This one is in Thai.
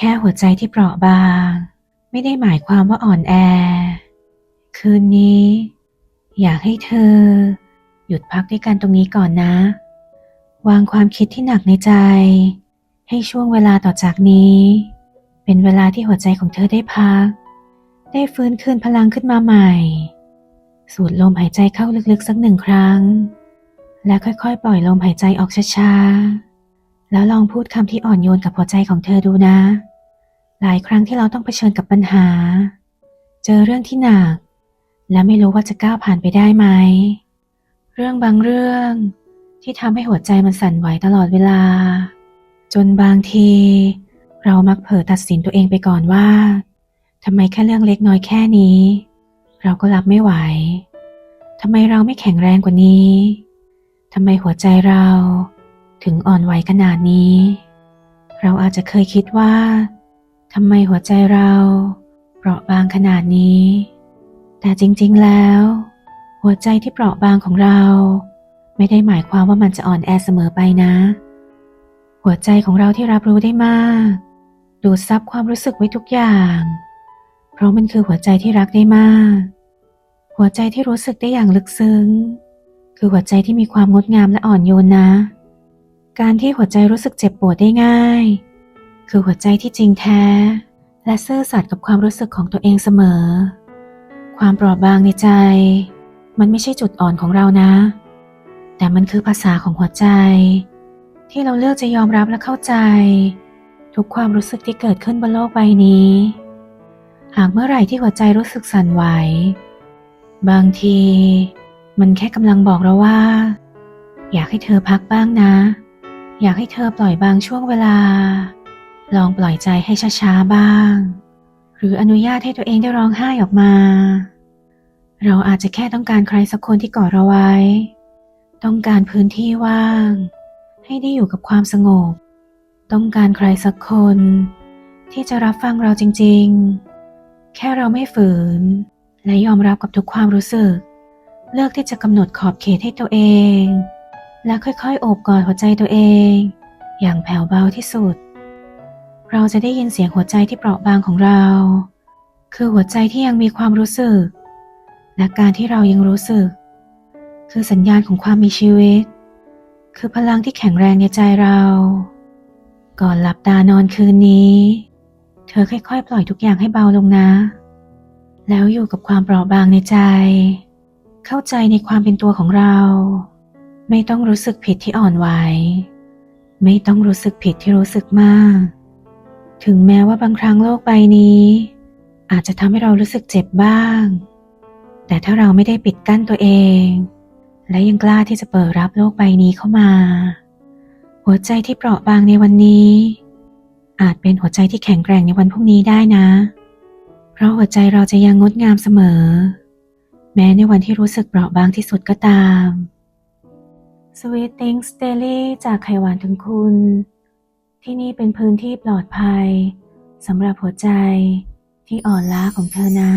แค่หัวใจที่เปราะบาง ไม่ได้หมายความว่าอ่อนแอ คืนนี้ อยากให้เธอ หยุดพักด้วยกันตรงนี้ก่อนนะ วางความคิดที่หนักในใจ ให้ช่วงเวลาต่อจากนี้ เป็นเวลาที่หัวใจของเธอได้พัก ได้ฟื้นคืนพลังขึ้นมาใหม่ สูดลมหายใจเข้าลึกๆสักหนึ่งครั้ง และค่อยๆ ปล่อยลมหายใจออกช้าๆ แล้วลองพูดคำที่อ่อนโยนกับหัวใจของเธอดูนะ หลายครั้งที่เราต้องเผชิญกับปัญหา เจอเรื่องที่หนัก และไม่รู้ว่าจะก้าวผ่านไปได้ไหม เรื่องบางเรื่องที่ทำให้หัวใจมันสั่นไหวตลอดเวลา จนบางที เรามักเผลอตัดสินตัวเองไปก่อนว่าทำไมแค่เรื่องเล็กน้อยแค่นี้ เราก็รับไม่ไหวทำไมเราไม่แข็งแรงกว่านี้ทำไมหัวใจเรา ถึงอ่อนไหวขนาดนี้ เราอาจจะเคยคิดว่าทำไมหัวใจเราเปราะบางขนาดนี้ แต่จริงๆแล้ว หัวใจที่เปราะบางของเรา ไม่ได้หมายความว่ามันจะอ่อนแอเสมอไปนะ หัวใจของเราที่รับรู้ได้มาก ดูดซับความรู้สึกไว้ทุกอย่าง เพราะมันคือหัวใจที่รักได้มาก หัวใจที่รู้สึกได้อย่างลึกซึ้ง คือหัวใจที่มีความงดงามและอ่อนโยนนะ การที่หัวใจรู้สึกเจ็บปวดได้ง่าย คือหัวใจที่จริงแท้ และซื่อสัตย์กับความรู้สึกของตัวเองเสมอ ความเปราะบางในใจ มันไม่ใช่จุดอ่อนของเรานะ แต่มันคือภาษาของหัวใจ ที่เราเลือกจะยอมรับและเข้าใจ ทุกความรู้สึกที่เกิดขึ้นบนโลกใบนี้ หากเมื่อไหร่ที่หัวใจรู้สึกสั่นไหว บางที มันแค่กำลังบอกเราว่า อยากให้เธอพักบ้างนะ อยากให้เธอปล่อยบางช่วงเวลา ลองปล่อยใจให้ช้าๆบ้าง หรืออนุญาตให้ตัวเองได้ร้องไห้ออกมา เราอาจจะแค่ต้องการใครสักคนที่กอดเราไว้ ต้องการพื้นที่ว่าง ให้ได้อยู่กับความสงบ ต้องการใครสักคน ที่จะรับฟังเราจริงๆ แค่เราไม่ฝืน และยอมรับกับทุกความรู้สึก เลือกที่จะกำหนดขอบเขตให้ตัวเอง และค่อยๆโอบกอดหัวใจตัวเอง อย่างแผ่วเบาที่สุด เราจะได้ยินเสียงหัวใจที่เปราะบางของเรา คือหัวใจที่ยังมีความรู้สึก และการที่เรายังรู้สึก คือสัญญาณของความมีชีวิต คือพลังที่แข็งแรงในใจเรา ก่อนหลับตานอนคืนนี้ เธอค่อยๆ ปล่อยทุกอย่างให้เบาลงนะ แล้วอยู่กับความเปราะบางในใจ เข้าใจในความเป็นตัวของเรา ไม่ต้องรู้สึกผิดที่อ่อนไหว ไม่ต้องรู้สึกผิดที่รู้สึกมาก ถึงแม้ว่าบางครั้งโลกใบนี้ อาจจะทำให้เรารู้สึกเจ็บบ้าง แต่ถ้าเราไม่ได้ปิดกั้นตัวเอง และยังกล้าที่จะเปิดรับโลกใบนี้เข้ามา หัวใจที่เปราะบางในวันนี้ อาจเป็นหัวใจที่แข็งแกร่งในวันพรุ่งนี้ได้นะ เพราะหัวใจเราจะยังงดงามเสมอ แม้ในวันที่รู้สึกเปราะบางที่สุดก็ตาม Sweet Things Daily จากไขหวานถึงคุณ ที่นี่เป็นพื้นที่ปลอดภัยสำหรับหัวใจที่อ่อนล้าของเธอนะ